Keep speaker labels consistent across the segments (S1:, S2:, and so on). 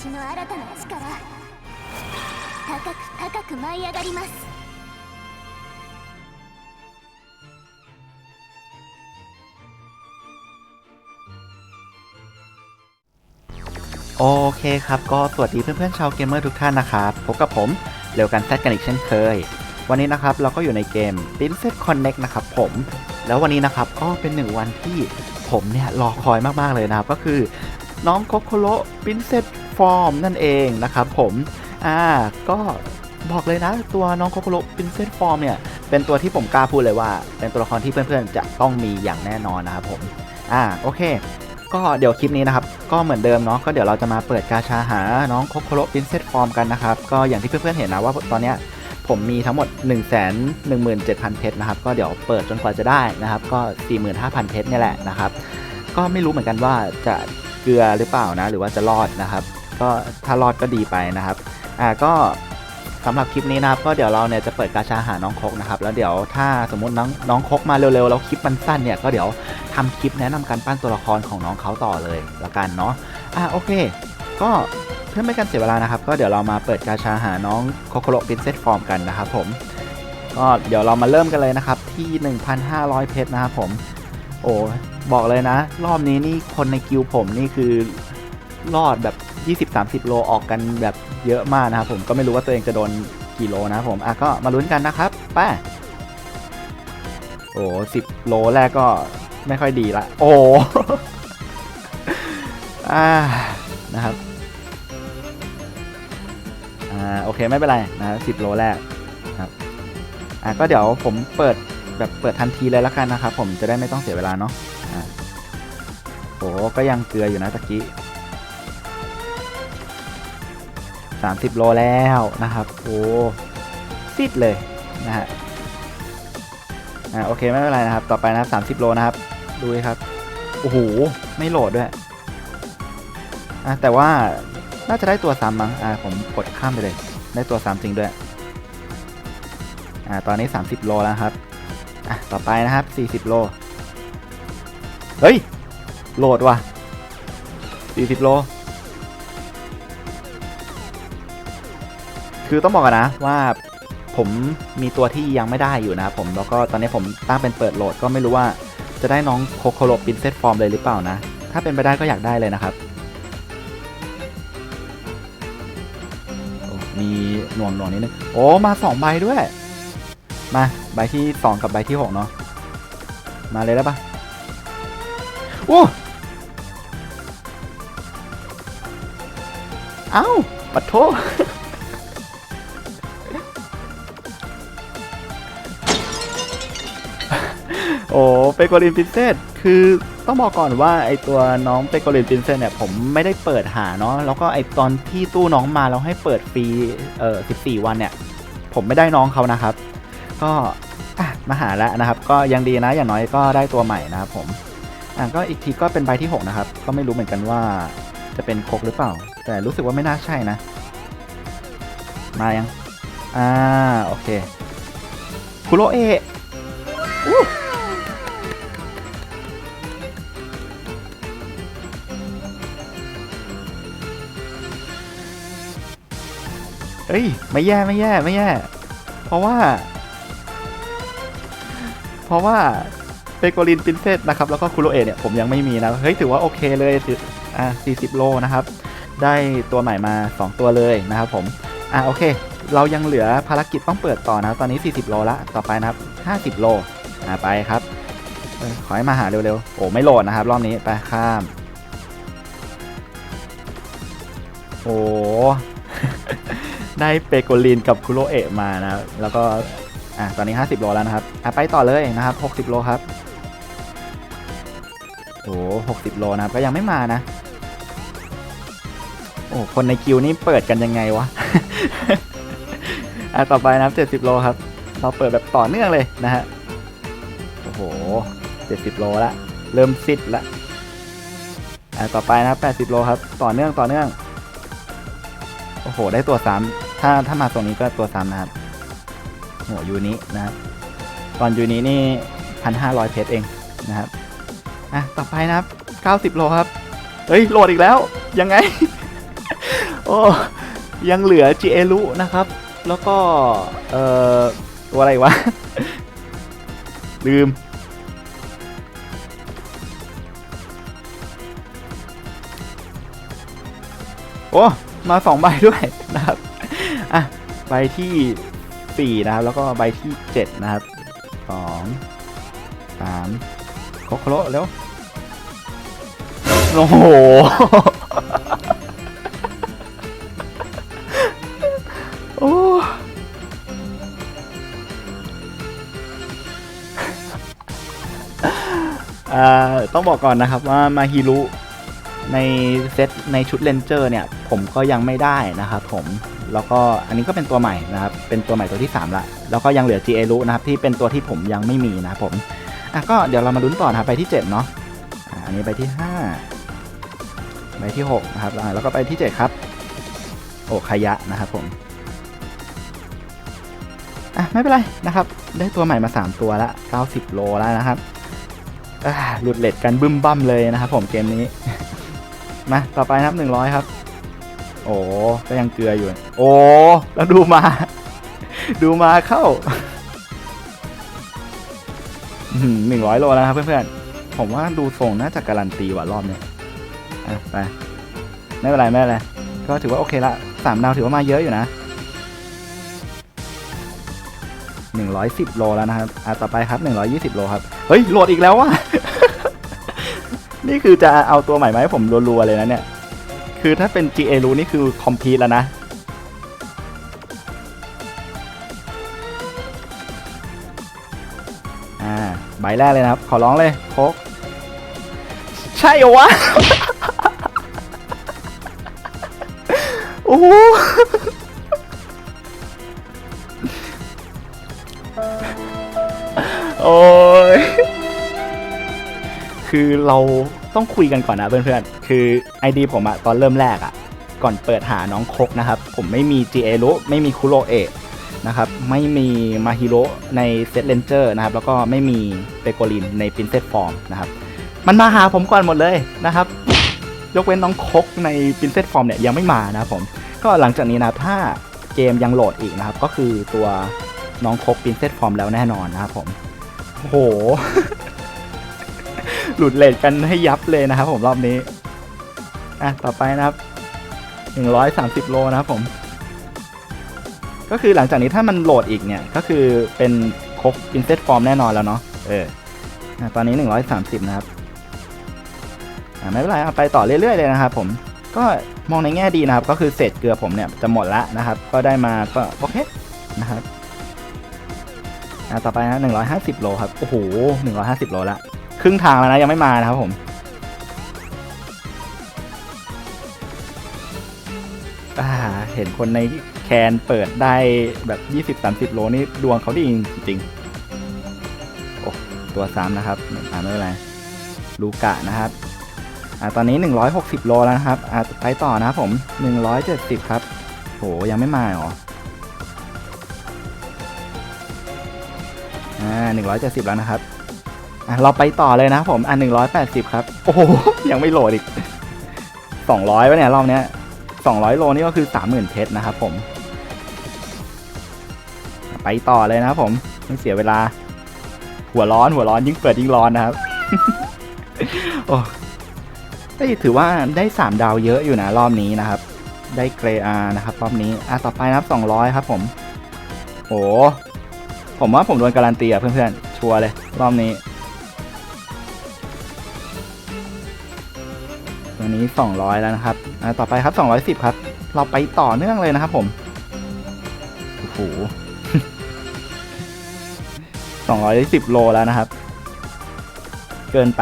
S1: 私の新たな力高く高く舞い上がります
S2: โอเคครับ ก็สวัสดีเพื่อนๆชาวเกมเมอร์ทุกท่านนะครับ พบกับผมเร็วกันแซดกันอีกเช่นเคย วันนี้นะครับเราก็อยู่ในเกม Princess Connect นะครับผม แล้ววันนี้นะครับก็เป็นหนึ่งวันที่ผมเนี่ยรอคอยมากๆเลยนะครับ ก็คือน้องโคโคโ Princess Form นั่นเองนะครับผมอ่าก็บอกเลยนะตัวน้องโคโคโ Princess Form เนี่ย เป็นตัวที่ผมกล้าพูดเลยว่า เป็นตัวละครที่เพื่อนๆ จะต้องมีอย่างแน่นอนนะครับผม อ่าโอเค ก็เดี๋ยวคลิปนี้นะครับ ก็เหมือนเดิมเนาะก็เดี๋ยวเราจะมาเปิดกาชาหาน้องโคโคโรปินเซตฟอร์มกันนะครับ ก็อย่างที่เพื่อนๆเห็นนะว่าตอนเนี้ยผมมีทั้งหมด 1 1 7 0 0 0 เพชรนะครับ ก็เดี๋ยวเปิดจนกว่าจะได้นะครับ ก็ 45,000 เพชรนี่แหละนะครับ ก็ไม่รู้เหมือนกันว่าจะเกลือหรือเปล่านะ หรือว่าจะรอดนะครับ ก็ถ้ารอดก็ดีไปนะครับอ่าก็สำหรับคลิปนี้นะครับก็เดี๋ยวเราเนี่ยจะเปิดกาชาหาน้องคกนะครับแล้วเดี๋ยวถ้าสมมติน้องน้องคกมาเร็วๆแล้วคลิปมันสั้นเนี่ยก็เดี๋ยวทำคลิปแนะนำการปั้นตัวละครของน้องเขาต่อเลยละกันเนาะอะโอเค ก็เพื่อไม่ให้กันเสียเวลานะครับ ก็เดี๋ยวเรามาเปิดกาชาหาน้องโคโคโรปินเซตฟอร์มกันนะครับผมก็เดี๋ยวเรามาเริ่มกันเลยนะครับที่ 1,500 เพชรนะครับผม โอ้บอกเลยนะ รอบนี้นี่คนในกิวผมนี่คือรอดแบบ 20-30 โลออกกันแบบเยอะมากนะครับผมก็ไม่รู้ว่าตัวเองจะโดนกี่โลนะครับผมอะก็มาลุ้นกันนะครับไป้าโอ้สิบโลแรกก็ไม่ค่อยดีละ โอ้อานะครับอ่าโอเคไม่เป็นไรนะสิบโลแรกครับอ่าก็เดี๋ยวผมเปิดแบบเปิดทันทีเลยแล้วกันนะครับผมจะได้ไม่ต้องเสียเวลาเนาะอ่าโอ้ก็ยังเกลืออยู่นะตะกี้ สามสิบโลแล้วนะครับ โอ้ซิดเลยนะฮะอ่าโอเคไม่เป็นไรนะครับ ต่อไปนะครับสามสิบโลนะครับ ดูครับ โอ้โห ไม่โหลดด้วยอะแต่ว่าน่าจะได้ตัวซ้ำมั้งอ่าผมกดข้ามไปเลย ได้ตัวซ้ำจริงด้วยอ่าตอนนี้ 30 โลแล้วครับอะต่อไปนะครับ 40 โล เฮ้ย โหลดว่ะ40 โล คือต้องบอกกันนะว่าผมมีตัวที่ยังไม่ได้อยู่นะครับผมแล้วก็ตอนนี้ผมตั้งเป็นเปิดโหลดก็ไม่รู้ว่าจะได้น้องโคโคโรปินเซตฟอร์มเลยหรือเปล่านะ ถ้าเป็นไปได้ก็อยากได้เลยนะครับ มีหน่วงหน่วงนิดนึง โอ้ มาสองใบด้วย มาใบที่สองกับใบที่หกเนาะ มาเลยได้วปะโอ้ เอ้าปัดโท โอ้เปโกลินปินเซตคือต้องบอกก่อนว่าไอตัวน้องเปโกลินปินเซตเนี่ยผมไม่ได้เปิดหาเนาะแล้วก็ไอตอนที่ตู้น้องมาแล้วให้เปิดฟรีเอ่อ14 วันเนี่ย ผมไม่ได้น้องเขานะครับ ก็อะมาหาแล้วนะครับ ก็ยังดีนะอย่างน้อยก็ได้ตัวใหม่นะครับผมอะก็อีกทีก็เป็นใบที่ 6 นะครับ ก็ไม่รู้เหมือนกันว่าจะเป็นคกหรือเปล่า แต่รู้สึกว่าไม่น่าใช่นะ มายัง อ่า โอเค คุโรเอะ เอ้ย ไม่แย่ไม่แย่ไม่แย่ เพราะว่า เพราะว่าเปโกลินปินเซตนะครับ แล้วก็คุโรเอะเนี่ยผมยังไม่มีนะ เฮ้ย ถือว่าโอเคเลยสิอะ40 โลนะครับ ได้ตัวใหม่มา 2 ตัวเลยนะครับผม อะโอเค เรายังเหลือภารกิจต้องเปิดต่อนะตอนนี้ 40 โลละ ต่อไปนะครับ 50 โลอะไปครับขอให้มาหาเร็วๆ โอ้ไม่โหลดนะครับ รอบนี้ ไปข้าม โอ้ ได้เปโกลินกับคุโรเอะมานะแล้วก็อะตอนนี้ 50 โลแล้วนะครับอะไปต่อเลยนะครับ 60 โลครับโอ้60โลนะครับ ก็ยังไม่มานะ โอ้คนในคิวนี่เปิดกันยังไงวะ อะต่อไปนะครับ70โลครับ เราเปิดแบบต่อเนื่องเลยนะฮะ โอ้โห70โลละ เริ่มซิดละ อะต่อไปนะครับ80โลครับ ต่อเนื่องต่อเนื่อง โอ้โห ได้ตัวซ้ำ ถ้าถ้ามาตรงนี้ก็ตัวซ้ำนะครับโหยูนี้นะครับตอนยูนี้นี่พันห้าร้อยเพชรเองนะครับอะต่อไปนะครับเก้าสิบโลครับเฮ้ยโหลดอีกแล้ว ยังไง โอ้ยังเหลือ g ีเอลุนะครับ แล้วก็เอ่อตัวอะไรวะ ลืมโอ้ มาสองใบด้วยนะครับ อะใบที่สี่นะครับ แล้วก็ใบที่เจ็ดนะครับสองสามโคโคโรเร็วโอ้โห โอ้อ่าต้องบอกก่อนนะครับว่ามาฮิรุในเซตในชุดเลนเจอร์เนี่ย ผมก็ยังไม่ได้นะครับผม แล้วก็อันนี้ก็เป็นตัวใหม่นะครับ เป็นตัวใหม่ตัวที่ 3 ละ แล้วก็ยังเหลือ g ีเอรุนะครับที่เป็นตัวที่ผมยังไม่มีนะครับผมอะก็เดี๋ยวเรามาลุ้นต่อนะครับไปที่ 7 เนาะอันนี้ไปที่ 5 ไปที่ 6 นะครับแล้วก็ไปที่ 7 ครับโอคายะนะครับผมอะไม่เป็นไรนะครับ ได้ตัวใหม่มา 3 ตัวละ 90 โลแล้วนะครับหลุดเลดกันบึ้มบั้มเลยนะครับผมเกมนี้ มาต่อไปนะครับ 100 ครับ โอ้ก็ยังเกลืออยู่ โอ้แล้วดูมา ดูมาเข้าหนึ่งร้อยโลแล้วนะครับเพื่อนๆ ผมว่าดูทรงน่าจะการันตีว่ารอบเนี้ยอะไปไม่เป็นไรไม่เป็นไรก็ถือว่าโอเคละสามดาวถือว่ามาเยอะอยู่นะหนึ่งร้อยสิบโลแล้วนะครับอะต่อไปครับหนึ่งร้อยี่สิบโลครับเฮ้ยโหลดอีกแล้วว่ะนี่คือจะเอาตัวใหม่มาให้ผมรัวๆเลยนะเนี่ย คือถ้าเป็น GA รู้นี่คือคอมพีแล้วนะอ่าใบแรกเลยนะครับ ขอร้องเลยโคกใช่เหรอวะ โอ้โหโอ้ย คือเรา ต้องคุยกันก่อนนะเพื่อนๆ คือ ID ผมอะตอนเริ่มแรกอะก่อนเปิดหาน้องคกนะครับ ผมไม่มี g a รุไม่มีคุโรเอะนะครับ ไม่มีมาฮิโรในเซตเลนเจอร์นะครับ แล้วก็ไม่มีเปโกลินในพินเซตฟอร์มนะครับ มันมาหาผมก่อนหมดเลยนะครับ ยกเว้นน้องคกในพินเซตฟอร์มเนี่ยยังไม่มานะผม ก็หลังจากนี้นะถ้าเกมยังโหลดอีกนะครับ ก็คือตัวน้องคกพินเซตฟอร์มแล้วแน่นอนนะครับผมโห หลุดเลทกันให้ยับเลยนะครับผมรอบนี้ อะ ต่อไปนะครับ130โลนะครับผม ก็คือหลังจากนี้ถ้ามันโหลดอีกเนี่ย ก็คือเป็นครบ inset form แน่นอนแล้วเนาะ เอออะตอนนี้130นะครับ อ่าไม่เป็นไรเอาไปต่อเรื่อยๆเลยนะครับผม ก็มองในแง่ดีนะครับ ก็คือเศษเกลือผมเนี่ยจะหมดละนะครับ ก็ได้มาก็โอเคนะครับ อ่าต่อไปนะ150โลครับ โอ้โห150โลละ ครึ่งทางแล้วนะยังไม่มานะครับผมอ่าเห็นคนในแคนเปิดได้แบบ 20-30 โลนี่ดวงเขาดีจริงๆโอ้ตัวซ้ำนะครับอ่าไม่เป็นไรลูกะนะครับอ่าตอนนี้ 160 โลแล้วนะครับอ่าไปต่อนะครับผม 170 ครับโหยังไม่มาเหรออ่า170 แล้วนะครับ อะเราไปต่อเลยนะครับผมอะ180ครับ โอ้โห ยังไม่โหลดอีก200วะเนี่ยรอบเนี้ย200โลนี่ก็คือ30,000เพชรนะครับผม ไปต่อเลยนะครับผมไม่เสียเวลา หัวร้อนหัวร้อนยิ่งเปิดยิ่งร้อนนะครับ โอ้เฮ้ยถือว่าได้3ดาวเยอะอยู่นะรอบนี้นะครับ ได้เกรอานะครับ รอบนี้อะต่อไปนะครับ200ครับ ผม โอ้ผมว่าผมโดนการันตีอะเพื่อนๆชัวร์เลย รอบนี้ นี้ 200 แล้วนะครับอ่าต่อไปครับ 210 ครับ เราไปต่อเนื่องเลยนะครับผมโอ้โห210 โลแล้วนะครับ เกินไป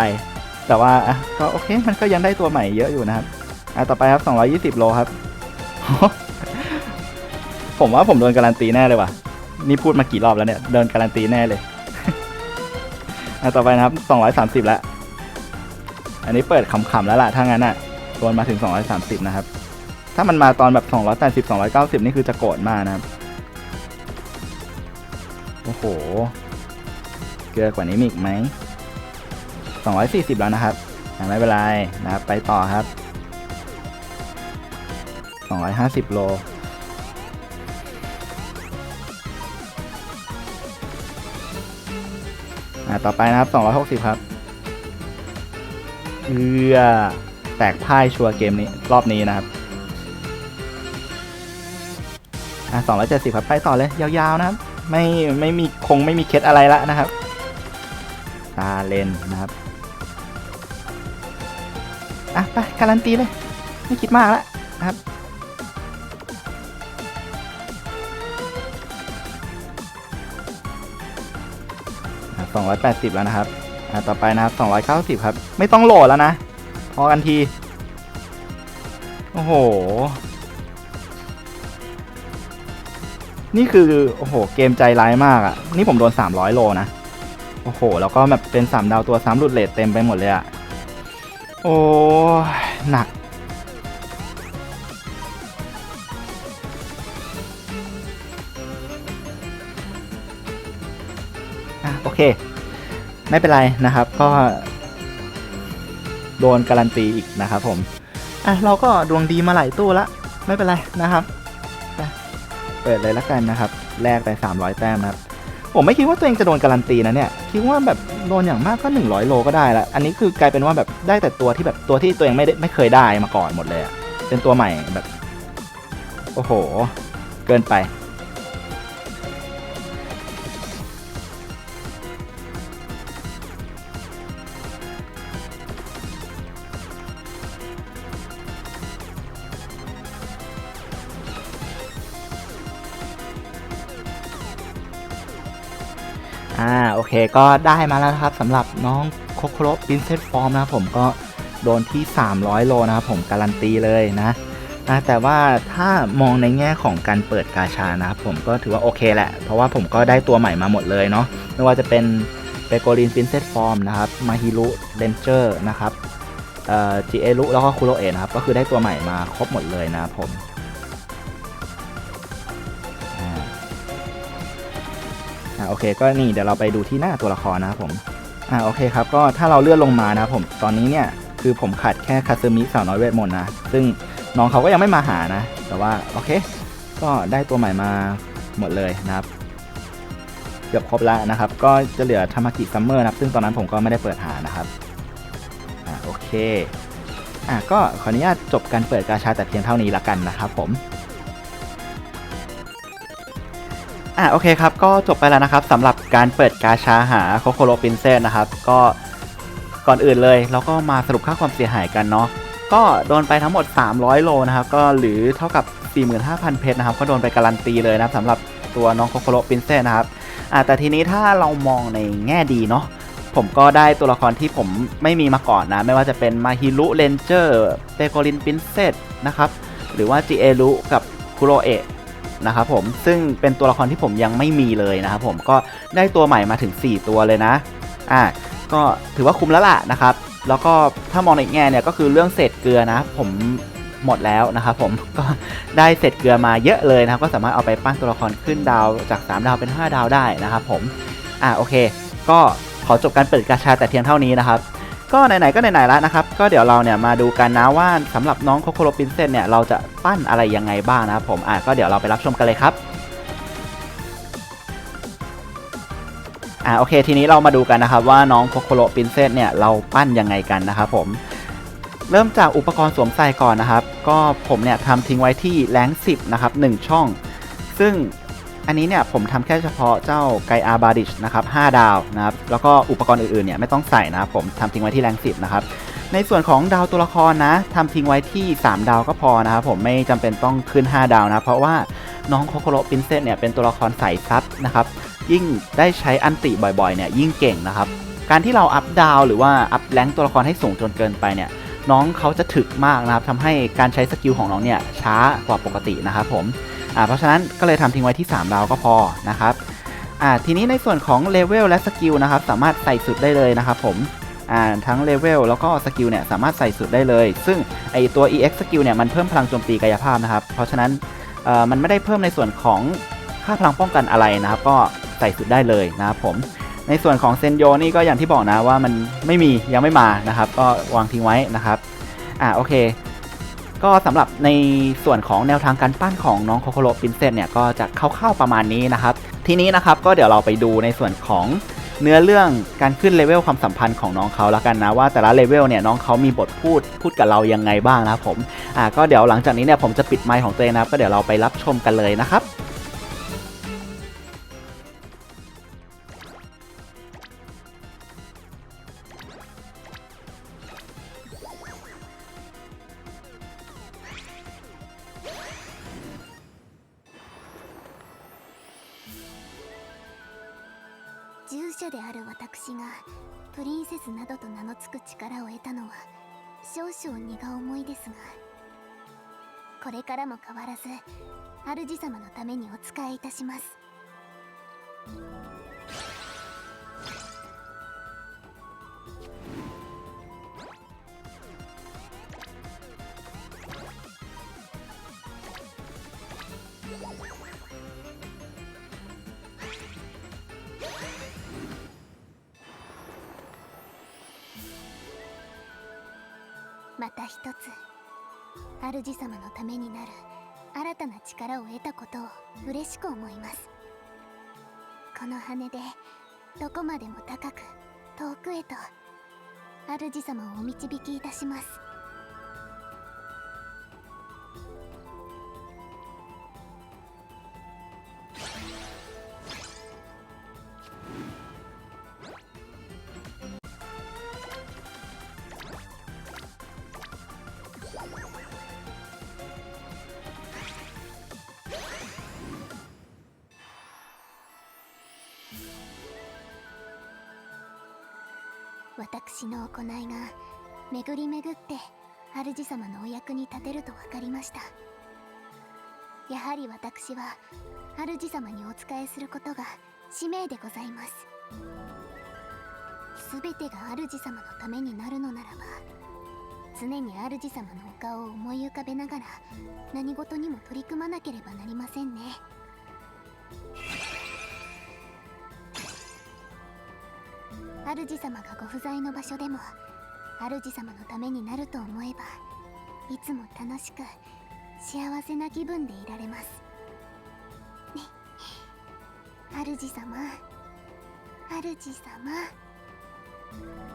S2: แต่ว่าก็โอเค มันก็ยังได้ตัวใหม่เยอะอยู่นะครับอะต่อไปครับ 220 โลครับ ผมว่าผมโดนการันตีแน่เลยว่ะ นี่พูดมากี่รอบแล้วเนี่ย โดนการันตีแน่เลยอะต่อไปนะครับ 230 แล้ว อันนี้เปิดขำๆแล้วล่ะถ้างั้นอะโดนมาถึง 230 นะครับ ถ้ามันมาตอนแบบ 280 290 นี่คือจะโกรธมากนะครับ โอ้โห เกลือกว่านี้มีอีกไหม 240 แล้วนะครับไม่เป็นไรนะครับ ไปต่อครับ 250 โลต่อไปนะครับ 260 ครับ เอือแตกพ่ายชัวร์เกมนี้รอบนี้นะครับอ่า270ครับไปต่อเลย ยาวๆนะครับ ไม่ไม่มีคงไม่มีเคล็ดอะไรละนะครับตาเลนนะครับอะไปการันตีเลย ไม่คิดมากแล้วนะครับสองร้อยแปดสิบแล้วนะครับ อ่าต่อไปนะครับสองร้อยเก้าสิบครับ ไม่ต้องโหลดแล้วนะ พอกันที โอ้โห นี่คือ โอ้โห เกมใจร้ายมากอะ่ะ นี่ผมโดน 300 โลนะ โอ้โห แล้วก็แบบเป็น 3 ดาวตัว3หลุดเลทเต็มไปหมดเลยอะ่ะ โอ้หนัก ไม่เป็นไรนะครับ ก็ โดนการันตีอีกนะครับผม อะเราก็ดวงดีมาหลายตู้ละ ไม่เป็นไรนะครับ เปิดเลยละกันนะครับ แลกไป 300 แต้มนะครับ ผมไม่คิดว่าตัวเองจะโดนการันตีนะเนี่ย คิดว่าแบบโดนอย่างมากก็ 100 โลก็ได้ละ อันนี้คือกลายเป็นว่าแบบได้แต่ตัวที่แบบตัวที่ตัวเองไม่ได้ไม่เคยได้มาก่อนหมดเลยอะเป็นตัวใหม่แบบ โอ้โห เกินไป เคก็ได้มาแล้วครับสำหรับน้องโคโคโรปินเซตฟอร์มนะครับผมก็โดนที่ 300 โลนะครับผมการันตีเลยนะอ่าแต่ว่าถ้ามองในแง่ของการเปิดกาชานะครับผมก็ถือว่าโอเคแหละ เพราะว่าผมก็ได้ตัวใหม่มาหมดเลยเนาะไม่ว่าจะเป็นเปโกลินปินเซตฟอร์มนะครับมาฮิรุเรนเจอร์นะครับเอ่อจีเอรุแล้วก็คุโรเอะนะครับก็คือได้ตัวใหม่มาครบหมดเลยนะครับผม โอเค ก็นี่เดี๋ยวเราไปดูที่หน้าตัวละครนะครับผมอ่าโอเคครับก็ถ้าเราเลื่อนลงมานะครับผมตอนนี้เนี่ยคือผมขาดแค่คาซึมิสาวน้อยเวทมนต์นะ ซึ่งน้องเขาก็ยังไม่มาหานะ แต่ว่าโอเค ก็ได้ตัวใหม่มาหมดเลยนะครับ เกือบครบแล้วนะครับ ก็จะเหลือธรรมากิซัมเมอร์นะครับ ซึ่งตอนนั้นผมก็ไม่ได้เปิดหานะครับอ่าโอเคอ่าก็ขออนุญาตจบการเปิดกาชาแต่เพียงเท่านี้ละกันนะครับผม อะโอเคครับ ก็จบไปแล้วนะครับสำหรับการเปิดกาชาหาโคโคโรปินเซนนะครับ ก็ก่อนอื่นเลยเราก็มาสรุปค่าความเสียหายกันเนาะก็โดนไปทั้งหมด 300 โลนะครับ ก็หรือเท่ากับ 45,000 เพชรนะครับ ก็โดนไปการันตีเลยนะครับสำหรับตัวน้องโคโคโรปินเซนนะครับอะแต่ทีนี้ถ้าเรามองในแง่ดีเนาะผมก็ได้ตัวละครที่ผมไม่มีมาก่อนนะ ไม่ว่าจะเป็นมาฮิรุเรนเจอร์เปโกลินปินเซตนะครับ หรือว่าจิเอรุกับคุโรเอะ นะครับผมซึ่งเป็นตัวละครที่ผมยังไม่มีเลยนะครับผมก็ได้ตัวใหม่มาถึง 4 ตัวเลยนะอะก็ถือว่าคุ้มแล้วล่ะนะครับ แล้วก็ถ้ามองในแง่เนี่ยก็คือเรื่องเศษเกลือนะ ผมหมดแล้วนะครับผมก็ได้เศษเกลือมาเยอะเลยนะครับ ก็สามารถเอาไปปั้นตัวละครขึ้นดาวจาก 3 ดาวเป็น 5 ดาวได้นะครับผมอะโอเค ก็ขอจบการเปิดกาชาแต่เพียงเท่านี้นะครับ ก็ไหนๆก็ไหนๆแล้วนะครับ ก็เดี๋ยวเราเนี่ยมาดูกันนะว่าสำหรับน้องโคโคโรปินเซนเนี่ยเราจะปั้นอะไรยังไงบ้างนะครับผมอะก็เดี๋ยวเราไปรับชมกันเลยครับอะโอเคทีนี้เรามาดูกันนะครับว่าน้องโคโคโรปินเซนเนี่ยเราปั้นยังไงกันนะครับผมเริ่มจากอุปกรณ์สวมใส่ก่อนนะครับ ก็ผมเนี่ยทำทิ้งไว้ที่แรง10นะครับ1ช่อง ซึ่ง อันนี้เนี่ยผมทำแค่เฉพาะเจ้าไกอาบาดิชนะครับ5ดาวนะครับ แล้วก็อุปกรณ์อื่นๆเนี่ยไม่ต้องใส่นะครับผมทำทิ้งไว้ที่แรง10นะครับ ในส่วนของดาวตัวละครนะทำทิ้งไว้ที่ 3 ดาวก็พอนะครับผมไม่จำเป็นต้องขึ้น 5 ดาวนะเพราะว่าน้องโคโคโรปินเซนเนี่ยเป็นตัวละครใส่ซับนะครับยิ่งได้ใช้อันติบ่อยๆเนี่ยยิ่งเก่งนะครับ การที่เราอัพดาวหรือว่าอัพแรงตัวละครให้สูงจนเกินไปเนี่ยน้องเขาจะถึกมากนะครับทำให้การใช้สกิลของน้องเนี่ยช้ากว่าปกตินะครับผม อ่าเพราะฉะนั้นก็เลยทำทิ้งไว้ที่ 3 ดาวก็พอนะครับอ่าทีนี้ในส่วนของเลเวลและสกิลนะครับสามารถใส่สุดได้เลยนะครับผมอ่าทั้งเลเวลแล้วก็สกิลเนี่ยสามารถใส่สุดได้เลย ซึ่งไอตัว EX สกิลเนี่ยมันเพิ่มพลังโจมตีกายภาพนะครับ เพราะฉะนั้นเอ่อมันไม่ได้เพิ่มในส่วนของค่าพลังป้องกันอะไรนะครับก็ใส่สุดได้เลยนะครับผมในส่วนของเซนโยนี่ก็อย่างที่บอกนะว่ามันไม่มียังไม่มานะครับ ก็วางทิ้งไว้นะครับอ่าโอเค ก็สำหรับในส่วนของแนวทางการปั้นของน้องโคโคโรปินเซสเนี่ยก็จะเข้าๆประมาณนี้นะครับ ทีนี้นะครับก็เดี๋ยวเราไปดูในส่วนของเนื้อเรื่องการขึ้นเลเวลความสัมพันธ์ของน้องเขาแล้วกันนะว่าแต่ละเลเวลเนี่ยน้องเขามีบทพูดพูดกับเรายังไงบ้างนะครับผมอ่าก็เดี๋ยวหลังจากนี้เนี่ยผมจะปิดไมค์ของตัวเองนะครับก็เดี๋ยวเราไปรับชมกันเลยนะครับ
S1: 者である私がプリンセスなどと名の付く力を得たのは少々荷が重いですがこれからも変わらず主様のためにお仕えいたします。また一つ。主様のためになる新たな力を得たことを嬉しく思います。この羽でどこまでも高く遠くへと主様をお導きいたします。私の行いが巡り巡って主様のお役に立てると分かりました。やはり私は主様にお仕えすることが使命でございます。全てが主様のためになるのならば常に主様のお顔を思い浮かべながら何事にも取り組まなければなりませんね。主様がご不在の場所でも主様のためになると思えばいつも楽しく幸せな気分でいられます。ね。主様。主様。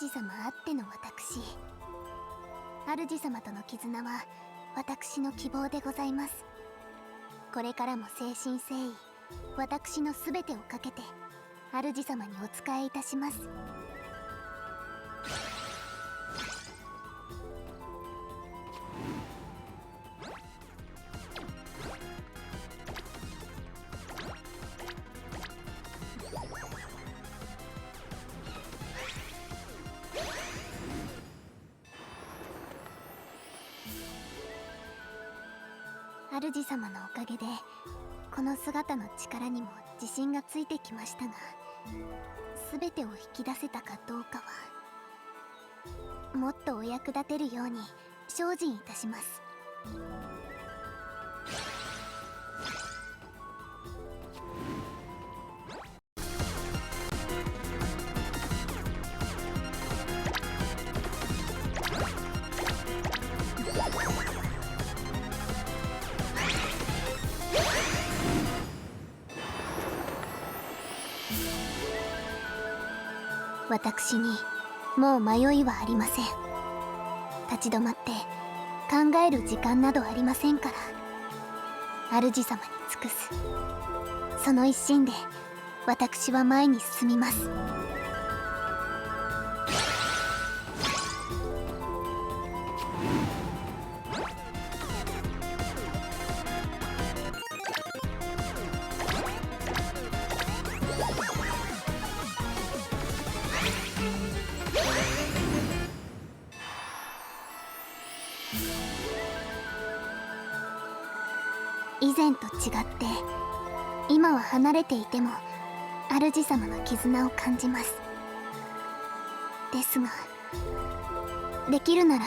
S1: 主様あっての私。主様との絆は私の希望でございます。これからも誠心誠意私の全てをかけて主様にお仕えいたします。力にも自信がついてきましたが全てを引き出せたかどうかはもっとお役立てるように精進いたします。もう迷いはありません。立ち止まって考える時間などありませんから。主様に尽くす。その一心で私は前に進みます。離れていても主様の絆を感じます。ですができるなら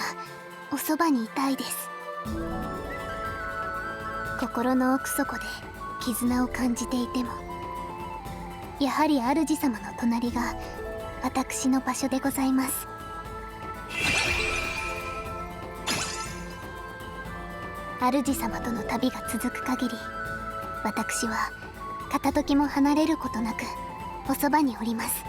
S1: おそばにいたいです。心の奥底で絆を感じていてもやはり主様の隣が私の場所でございます。主様との旅が続く限り私は片時も離れることなくおそばにおります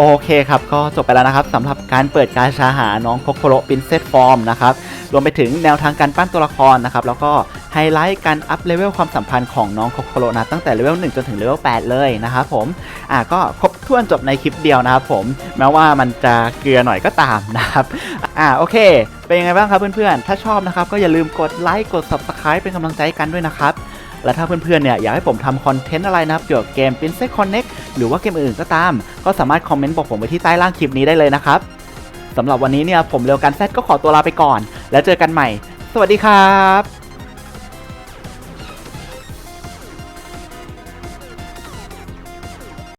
S2: โอเคครับ ก็จบไปแล้วนะครับสำหรับการเปิดการชาหาน้องโคโคโรปินเซตฟอร์มนะครับ รวมไปถึงแนวทางการปั้นตัวละครนะครับแล้วก็ไฮไลท์การอัพเลเวลความสัมพันธ์ของน้องโคโคโรนะตั้งแต่เลเวล1จนถึงเลเวล8เลยนะครับผมอะก็ครบถ้วนจบในคลิปเดียวนะครับผมแม้ว่ามันจะเกลือหน่อยก็ตามนะครับอะโอเค เป็นยังไงบ้างครับเพื่อนๆ ถ้าชอบนะครับก็อย่าลืมกดไลค์กด Subscribe เป็นกำลังใจกันด้วยนะครับและถ้าเพื่อนๆ เนี่ยอยากให้ผมทำคอนเทนต์อะไรนะครับ เกี่ยวกับเกม Princess Connect หรือว่าเกมอื่นๆ ก็ตาม ก็สามารถคอมเมนต์บอกผมไว้ที่ใต้ล่างคลิปนี้ได้เลยนะครับ สำหรับวันนี้เนี่ยผมเร็วกันแซดก็ขอตัวลาไปก่อน แล้วเจอกันใหม่ สวัสดีครับ